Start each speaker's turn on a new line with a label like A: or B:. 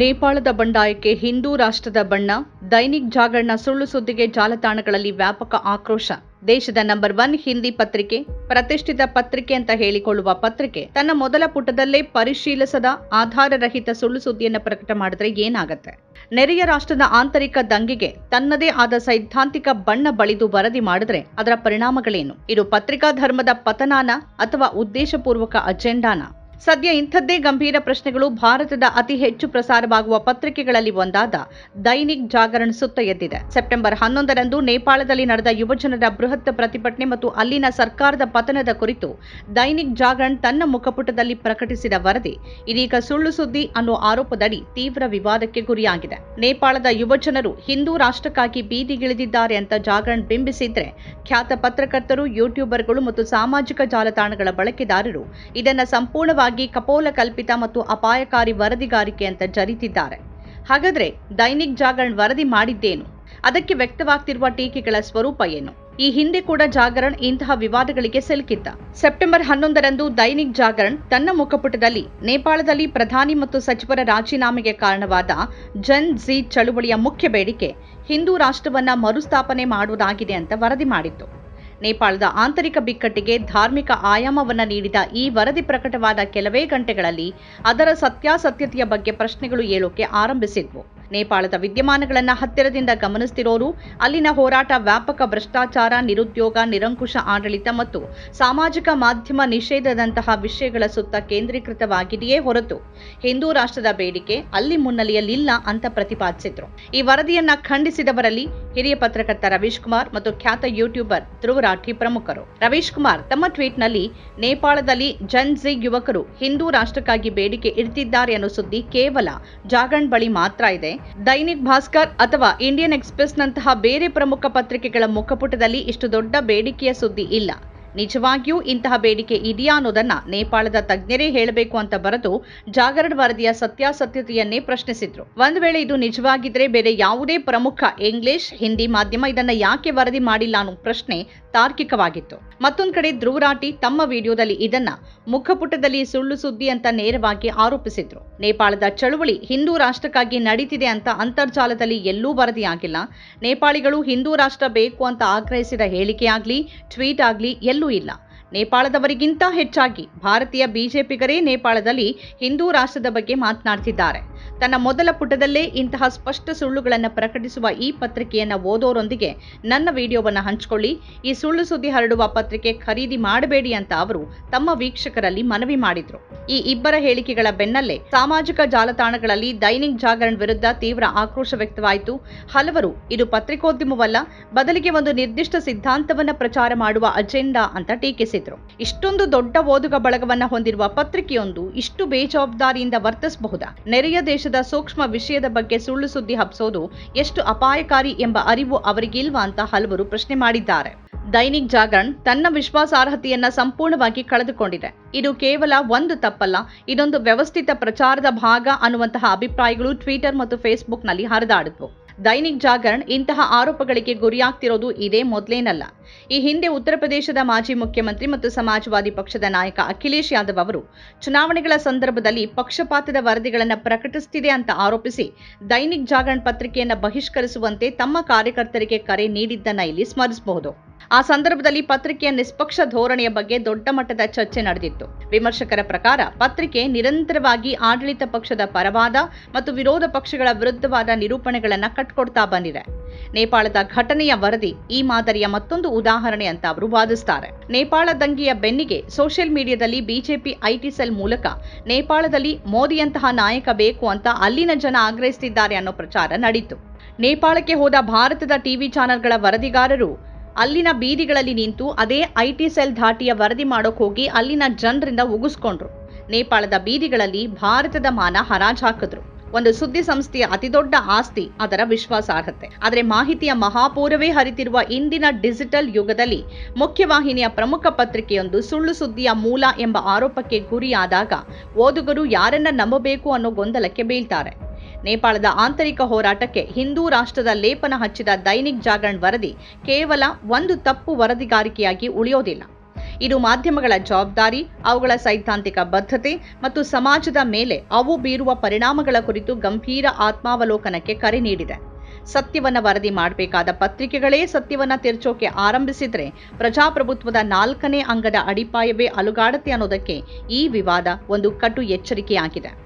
A: ನೇಪಾಳದ ಬಂಡಾಯಕ್ಕೆ ಹಿಂದೂ ರಾಷ್ಟ್ರದ ಬಣ್ಣ, ದೈನಿಕ್ ಜಾಗರಣ ಸುಳ್ಳು ಸುದ್ದಿಗೆ ಜಾಲತಾಣಗಳಲ್ಲಿ ವ್ಯಾಪಕ ಆಕ್ರೋಶ. ದೇಶದ ನಂಬರ್ ಒನ್ ಹಿಂದಿ ಪತ್ರಿಕೆ, ಪ್ರತಿಷ್ಠಿತ ಪತ್ರಿಕೆ ಅಂತ ಹೇಳಿಕೊಳ್ಳುವ ಪತ್ರಿಕೆ, ತನ್ನ ಮೊದಲ ಪುಟದಲ್ಲೇ ಪರಿಶೀಲಿಸದ ಆಧಾರರಹಿತ ಸುಳ್ಳು ಸುದ್ದಿಯನ್ನು ಪ್ರಕಟ ಮಾಡಿದ್ರೆ ಏನಾಗತ್ತೆ? ನೆರೆಯ ರಾಷ್ಟ್ರದ ಆಂತರಿಕ ದಂಗೆಗೆ ತನ್ನದೇ ಆದ ಸೈದ್ಧಾಂತಿಕ ಬಣ್ಣ ಬಳಿದು ವರದಿ ಮಾಡಿದ್ರೆ ಅದರ ಪರಿಣಾಮಗಳೇನು? ಇದು ಪತ್ರಿಕಾ ಧರ್ಮದ ಪತನಾನ ಅಥವಾ ಉದ್ದೇಶಪೂರ್ವಕ ಅಜೆಂಡಾನ? ಸದ್ಯ ಇಂಥದ್ದೇ ಗಂಭೀರ ಪ್ರಶ್ನೆಗಳು ಭಾರತದ ಅತಿ ಹೆಚ್ಚು ಪ್ರಸಾರವಾಗುವ ಪತ್ರಿಕೆಗಳಲ್ಲಿ ಒಂದಾದ ದೈನಿಕ್ ಜಾಗರಣ್ ಸುತ್ತ ಎದ್ದಿದೆ. ಸೆಪ್ಟೆಂಬರ್ ಹನ್ನೊಂದರಂದು ನೇಪಾಳದಲ್ಲಿ ನಡೆದ ಯುವಜನರ ಬೃಹತ್ ಪ್ರತಿಭಟನೆ ಮತ್ತು ಅಲ್ಲಿನ ಸರ್ಕಾರದ ಪತನದ ಕುರಿತು ದೈನಿಕ್ ಜಾಗರಣ್ ತನ್ನ ಮುಖಪುಟದಲ್ಲಿ ಪ್ರಕಟಿಸಿದ ವರದಿ. ಇದೀಗ ಸುಳ್ಳು ಸುದ್ದಿ ಅನ್ನೋ ಆರೋಪದಡಿ ತೀವ್ರ ವಿವಾದಕ್ಕೆ ಗುರಿಯಾಗಿದೆ. ನೇಪಾಳದ ಯುವಜನರು ಹಿಂದೂ ರಾಷ್ಟ್ರಕ್ಕಾಗಿ ಬೀದಿಗಿಳಿದಿದ್ದಾರೆ ಅಂತ ಜಾಗರಣ್ ಬಿಂಬಿಸಿದ್ರೆ ಖ್ಯಾತ ಪತ್ರಕರ್ತರು, ಯೂಟ್ಯೂಬರ್ಗಳು ಮತ್ತು ಸಾಮಾಜಿಕ ಜಾಲತಾಣಗಳ ಬಳಕೆದಾರರು ಇದನ್ನು ಸಂಪೂರ್ಣವಾಗಿ ಕಪೋಲ ಕಲ್ಪಿತ ಮತ್ತು ಅಪಾಯಕಾರಿ ವರದಿಗಾರಿಕೆ ಅಂತ ಜರಿತಿದ್ದಾರೆ. ಹಾಗಾದ್ರೆ ದೈನಿಕ್ ಜಾಗರಣ್ ವರದಿ ಮಾಡಿದ್ದೇನು? ಅದಕ್ಕೆ ವ್ಯಕ್ತವಾಗ್ತಿರುವ ಟೀಕೆಗಳ ಸ್ವರೂಪ ಏನು? ಈ ಹಿಂದೆ ಕೂಡ ಜಾಗರಣ್ ಇಂತಹ ವಿವಾದಗಳಿಗೆ ಸಿಲುಕಿದ್ದ. ಸೆಪ್ಟೆಂಬರ್ ಹನ್ನೊಂದರಂದು ದೈನಿಕ್ ಜಾಗರಣ್ ತನ್ನ ಮುಖಪುಟದಲ್ಲಿ ನೇಪಾಳದಲ್ಲಿ ಪ್ರಧಾನಿ ಮತ್ತು ಸಚಿವರ ರಾಜೀನಾಮೆಗೆ ಕಾರಣವಾದ ಜನ್ ಜಿ ಚಳುವಳಿಯ ಮುಖ್ಯ ಬೇಡಿಕೆ ಹಿಂದೂ ರಾಷ್ಟ್ರವನ್ನ ಮರುಸ್ಥಾಪನೆ ಮಾಡುವುದಾಗಿದೆ ಅಂತ ವರದಿ ಮಾಡಿತ್ತು. ನೇಪಾಳದ ಆಂತರಿಕ ಬಿಕ್ಕಟ್ಟಿಗೆ ಧಾರ್ಮಿಕ ಆಯಾಮವನ್ನು ನೀಡಿದ ಈ ವರದಿ ಪ್ರಕಟವಾದ ಕೆಲವೇ ಗಂಟೆಗಳಲ್ಲಿ ಅದರ ಸತ್ಯಾಸತ್ಯತೆಯ ಬಗ್ಗೆ ಪ್ರಶ್ನೆಗಳು ಏಳೋಕೆ ಆರಂಭಿಸಿದ್ವು. ನೇಪಾಳದ ವಿದ್ಯಮಾನಗಳನ್ನು ಹತ್ತಿರದಿಂದ ಗಮನಿಸ್ತಿರೋರು ಅಲ್ಲಿನ ಹೋರಾಟ ವ್ಯಾಪಕ ಭ್ರಷ್ಟಾಚಾರ, ನಿರುದ್ಯೋಗ, ನಿರಂಕುಶ ಆಡಳಿತ ಮತ್ತು ಸಾಮಾಜಿಕ ಮಾಧ್ಯಮ ನಿಷೇಧದಂತಹ ವಿಷಯಗಳ ಸುತ್ತ ಕೇಂದ್ರೀಕೃತವಾಗಿದೆಯೇ ಹೊರತು ಹಿಂದೂ ರಾಷ್ಟ್ರದ ಬೇಡಿಕೆ ಅಲ್ಲಿ ಮುನ್ನೆಲೆಯಲ್ಲಿಲ್ಲ ಅಂತ ಪ್ರತಿಪಾದಿಸಿದ್ರು. ಈ ವರದಿಯನ್ನ ಖಂಡಿಸಿದವರಲ್ಲಿ ಹಿರಿಯ ಪತ್ರಕರ್ತ ರವೀಶ್ ಕುಮಾರ್ ಮತ್ತು ಖ್ಯಾತ ಯೂಟ್ಯೂಬರ್ ಧ್ರುವ ರಾಠಿ ಪ್ರಮುಖರು. ರವೀಶ್ ಕುಮಾರ್ ತಮ್ಮ ಟ್ವೀಟ್ನಲ್ಲಿ, ನೇಪಾಳದಲ್ಲಿ ಜನ್ ಜಿ ಯುವಕರು ಹಿಂದೂ ರಾಷ್ಟ್ರಕ್ಕಾಗಿ ಬೇಡಿಕೆ ಇಡ್ತಿದ್ದಾರೆ ಅನ್ನೋ ಸುದ್ದಿ ಕೇವಲ ಜಾಗರಣ್ ಬಳಿ ಮಾತ್ರ ಇದೆ. ದೈನಿಕ್ ಭಾಸ್ಕರ್ ಅಥವಾ ಇಂಡಿಯನ್ ಎಕ್ಸ್ಪ್ರೆಸ್ನಂತಹ ಬೇರೆ ಪ್ರಮುಖ ಪತ್ರಿಕೆಗಳ ಮುಖಪುಟದಲ್ಲಿ ಇಷ್ಟು ದೊಡ್ಡ ಬೇಡಿಕೆಯ ಸುದ್ದಿ ಇಲ್ಲ. ನಿಜವಾಗಿಯೂ ಇಂತಹ ಬೇಡಿಕೆ ಇದೆಯಾ ಅನ್ನೋದನ್ನ ನೇಪಾಳದ ತಜ್ಞರೇ ಹೇಳಬೇಕು ಅಂತ ಬರೆದು ಜಾಗರಣ್ ವರದಿಯ ಸತ್ಯಾಸತ್ಯತೆಯನ್ನೇ ಪ್ರಶ್ನಿಸಿದ್ರು. ಒಂದು ವೇಳೆ ಇದು ನಿಜವಾಗಿದ್ರೆ ಬೇರೆ ಯಾವುದೇ ಪ್ರಮುಖ ಇಂಗ್ಲಿಷ್, ಹಿಂದಿ ಮಾಧ್ಯಮ ಇದನ್ನ ಯಾಕೆ ವರದಿ ಮಾಡಿಲ್ಲ ಅನ್ನೋ ಪ್ರಶ್ನೆ ತಾರ್ಕಿಕವಾಗಿತ್ತು. ಮತ್ತೊಂದು ಕಡೆ ಧ್ರುವರಾಟಿ ತಮ್ಮ ವಿಡಿಯೋದಲ್ಲಿ ಇದನ್ನ ಮುಖಪುಟದಲ್ಲಿ ಸುಳ್ಳು ಸುದ್ದಿ ಅಂತ ನೇರವಾಗಿ ಆರೋಪಿಸಿದ್ರು. ನೇಪಾಳದ ಚಳುವಳಿ ಹಿಂದೂ ರಾಷ್ಟ್ರಕ್ಕಾಗಿ ನಡೀತಿದೆ ಅಂತ ಅಂತರ್ಜಾಲದಲ್ಲಿ ಎಲ್ಲೂ ವರದಿಯಾಗಿಲ್ಲ. ನೇಪಾಳಿಗಳು ಹಿಂದೂ ರಾಷ್ಟ್ರ ಬೇಕು ಅಂತ ಆಗ್ರಹಿಸಿದ ಹೇಳಿಕೆಯಾಗ್ಲಿ, ಟ್ವೀಟ್ ಆಗ್ಲಿ ಎಲ್ಲೂ ಇಲ್ಲ ನೇಪಾಳದವರಿಗಿಂತ ಹೆಚ್ಚಾಗಿ ಭಾರತೀಯ ಬಿಜೆಪಿಗರೇ ನೇಪಾಳದಲ್ಲಿ ಹಿಂದೂ ರಾಷ್ಟ್ರದ ಬಗ್ಗೆ ಮಾತನಾಡ್ತಿದ್ದಾರೆ. ತನ್ನ ಮೊದಲ ಪುಟದಲ್ಲೇ ಇಂತಹ ಸ್ಪಷ್ಟ ಸುಳ್ಳುಗಳನ್ನು ಪ್ರಕಟಿಸುವ ಈ ಪತ್ರಿಕೆಯನ್ನು ಓದೋರೊಂದಿಗೆ ನನ್ನ ವಿಡಿಯೋವನ್ನು ಹಂಚಿಕೊಳ್ಳಿ. ಈ ಸುಳ್ಳು ಸುದ್ದಿ ಹರಡುವ ಪತ್ರಿಕೆ ಖರೀದಿ ಮಾಡಬೇಡಿ ಅಂತ ಅವರು ತಮ್ಮ ವೀಕ್ಷಕರಲ್ಲಿ ಮನವಿ ಮಾಡಿದ್ರು. ಈ ಇಬ್ಬರ ಹೇಳಿಕೆಗಳ ಬೆನ್ನಲ್ಲೇ ಸಾಮಾಜಿಕ ಜಾಲತಾಣಗಳಲ್ಲಿ ದೈನಿಕ್ ಜಾಗರಣ್ ವಿರುದ್ಧ ತೀವ್ರ ಆಕ್ರೋಶ ವ್ಯಕ್ತವಾಯಿತು. ಹಲವರು, ಇದು ಪತ್ರಿಕೋದ್ಯಮವಲ್ಲ, ಬದಲಿಗೆ ಒಂದು ನಿರ್ದಿಷ್ಟ ಸಿದ್ಧಾಂತವನ್ನ ಪ್ರಚಾರ ಮಾಡುವ ಅಜೆಂಡಾ ಅಂತ ಟೀಕಿಸಿದ್ರು ಇಷ್ಟೊಂದು ದೊಡ್ಡ ಓದುಗ ಬಳಗವನ್ನ ಹೊಂದಿರುವ ಪತ್ರಿಕೆಯೊಂದು ಇಷ್ಟು ಬೇಜವಾಬ್ದಾರಿಯಿಂದ ವರ್ತಿಸಬಹುದಾ? ನೆರೆಯ ದೇಶದ ಸೂಕ್ಷ್ಮ ವಿಷಯದ ಬಗ್ಗೆ ಸುಳ್ಳು ಸುದ್ದಿ ಹಬ್ಸೋದು ಎಷ್ಟು ಅಪಾಯಕಾರಿ ಎಂಬ ಅರಿವು ಅವರಿಗಿಲ್ವಾ ಅಂತ ಹಲವರು ಪ್ರಶ್ನೆ ಮಾಡಿದ್ದಾರೆ. ದೈನಿಕ್ ಜಾಗರಣ್ ತನ್ನ ವಿಶ್ವಾಸಾರ್ಹತೆಯನ್ನ ಸಂಪೂರ್ಣವಾಗಿ ಕಳೆದುಕೊಂಡಿದೆ. ಇದು ಕೇವಲ ಒಂದು ತಪ್ಪಲ್ಲ, ಇದೊಂದು ವ್ಯವಸ್ಥಿತ ಪ್ರಚಾರದ ಭಾಗ ಅನ್ನುವಂತಹ ಅಭಿಪ್ರಾಯಗಳು ಟ್ವಿಟರ್ ಮತ್ತು ಫೇಸ್ಬುಕ್ನಲ್ಲಿ ಹರಿದಾಡಿದ್ವು. ದೈನಿಕ್ ಜಾಗರಣ್ ಇಂತಹ ಆರೋಪಗಳಿಗೆ ಗುರಿಯಾಗ್ತಿರೋದು ಇದೇ ಮೊದಲೇನಲ್ಲ. ಈ ಹಿಂದೆ ಉತ್ತರ ಪ್ರದೇಶದ ಮಾಜಿ ಮುಖ್ಯಮಂತ್ರಿ ಮತ್ತು ಸಮಾಜವಾದಿ ಪಕ್ಷದ ನಾಯಕ ಅಖಿಲೇಶ್ ಯಾದವ್ ಅವರು ಚುನಾವಣೆಗಳ ಸಂದರ್ಭದಲ್ಲಿ ಪಕ್ಷಪಾತದ ವರದಿಗಳನ್ನು ಪ್ರಕಟಿಸುತ್ತಿದೆ ಅಂತ ಆರೋಪಿಸಿ ದೈನಿಕ್ ಜಾಗರಣ್ ಪತ್ರಿಕೆಯನ್ನು ಬಹಿಷ್ಕರಿಸುವಂತೆ ತಮ್ಮ ಕಾರ್ಯಕರ್ತರಿಗೆ ಕರೆ ನೀಡಿದ್ದನ್ನ ಇಲ್ಲಿ ಸ್ಮರಿಸಬಹುದು. ಆ ಸಂದರ್ಭದಲ್ಲಿ ಪತ್ರಿಕೆಯ ನಿಷ್ಪಕ್ಷ ಧೋರಣೆಯ ಬಗ್ಗೆ ದೊಡ್ಡ ಮಟ್ಟದ ಚರ್ಚೆ ನಡೆದಿತ್ತು. ವಿಮರ್ಶಕರ ಪ್ರಕಾರ ಪತ್ರಿಕೆ ನಿರಂತರವಾಗಿ ಆಡಳಿತ ಪಕ್ಷದ ಪರವಾದ ಮತ್ತು ವಿರೋಧ ಪಕ್ಷಗಳ ವಿರುದ್ಧವಾದ ನಿರೂಪಣೆಗಳನ್ನು ಕಟ್ಕೊಡ್ತಾ ಬಂದಿದೆ. ನೇಪಾಳದ ಘಟನೆಯ ವರದಿ ಈ ಮಾದರಿಯ ಮತ್ತೊಂದು ಉದಾಹರಣೆ ಅಂತ ಅವರು ವಾದಿಸ್ತಾರೆ. ನೇಪಾಳ ದಂಗೆಯ ಬೆನ್ನಿಗೆ ಸೋಷಿಯಲ್ ಮೀಡಿಯಾದಲ್ಲಿ ಬಿಜೆಪಿ ಐಟಿ ಸೆಲ್ ಮೂಲಕ ನೇಪಾಳದಲ್ಲಿ ಮೋದಿಯಂತಹ ನಾಯಕ ಬೇಕು ಅಂತ ಅಲ್ಲಿನ ಜನ ಆಗ್ರಹಿಸುತ್ತಿದ್ದಾರೆ ಅನ್ನೋ ಪ್ರಚಾರ ನಡೀತು. ನೇಪಾಳಕ್ಕೆ ಹೋದ ಭಾರತದ ಟಿವಿ ಚಾನೆಲ್ಗಳ ವರದಿಗಾರರು ಅಲ್ಲಿನ ಬೀದಿಗಳಲ್ಲಿ ನಿಂತು ಅದೇ ಐಟಿ ಸೆಲ್ ಧಾಟಿಯ ವರದಿ ಮಾಡೋಕ್ ಹೋಗಿ ಅಲ್ಲಿನ ಜನರಿಂದ ಉಗಿಸ್ಕೊಂಡ್ರು. ನೇಪಾಳದ ಬೀದಿಗಳಲ್ಲಿ ಭಾರತದ ಮಾನ ಹರಾಜ್ ಹಾಕಿದ್ರು. ಒಂದು ಸುದ್ದಿ ಸಂಸ್ಥೆಯ ಅತಿದೊಡ್ಡ ಆಸ್ತಿ ಅದರ ವಿಶ್ವಾಸಾರ್ಹತೆ. ಆದರೆ ಮಾಹಿತಿಯ ಮಹಾಪೂರವೇ ಹರಿತಿರುವ ಇಂದಿನ ಡಿಜಿಟಲ್ ಯುಗದಲ್ಲಿ ಮುಖ್ಯವಾಹಿನಿಯ ಪ್ರಮುಖ ಪತ್ರಿಕೆಯೊಂದು ಸುಳ್ಳು ಸುದ್ದಿಯ ಮೂಲ ಎಂಬ ಆರೋಪಕ್ಕೆ ಗುರಿಯಾದಾಗ ಓದುಗರು ಯಾರನ್ನ ನಂಬಬೇಕು ಅನ್ನೋ ಗೊಂದಲಕ್ಕೆ ಬೀಳ್ತಾರೆ. ನೇಪಾಳದ ಆಂತರಿಕ ಹೋರಾಟಕ್ಕೆ ಹಿಂದೂ ರಾಷ್ಟ್ರದ ಲೇಪನ ಹಚ್ಚಿದ ದೈನಿಕ್ ಜಾಗರಣ್ ವರದಿ ಕೇವಲ ಒಂದು ತಪ್ಪು ವರದಿಗಾರಿಕೆಯಾಗಿ ಉಳಿಯೋದಿಲ್ಲ. ಇದು ಮಾಧ್ಯಮಗಳ ಜವಾಬ್ದಾರಿ, ಅವುಗಳ ಸೈದ್ಧಾಂತಿಕ ಬದ್ಧತೆ ಮತ್ತು ಸಮಾಜದ ಮೇಲೆ ಅವು ಬೀರುವ ಪರಿಣಾಮಗಳ ಕುರಿತು ಗಂಭೀರ ಆತ್ಮಾವಲೋಕನಕ್ಕೆ ಕರೆ ನೀಡಿದೆ. ಸತ್ಯವನ್ನ ವರದಿ ಮಾಡಬೇಕಾದ ಪತ್ರಿಕೆಗಳೇ ಸತ್ಯವನ್ನ ತಿರ್ಚೋಕೆ ಆರಂಭಿಸಿದರೆ ಪ್ರಜಾಪ್ರಭುತ್ವದ ನಾಲ್ಕನೇ ಅಂಗದ ಅಡಿಪಾಯವೇ ಅಲುಗಾಡತ್ತೆ ಅನ್ನೋದಕ್ಕೆ ಈ ವಿವಾದ ಒಂದು ಕಟು ಎಚ್ಚರಿಕೆಯಾಗಿದೆ.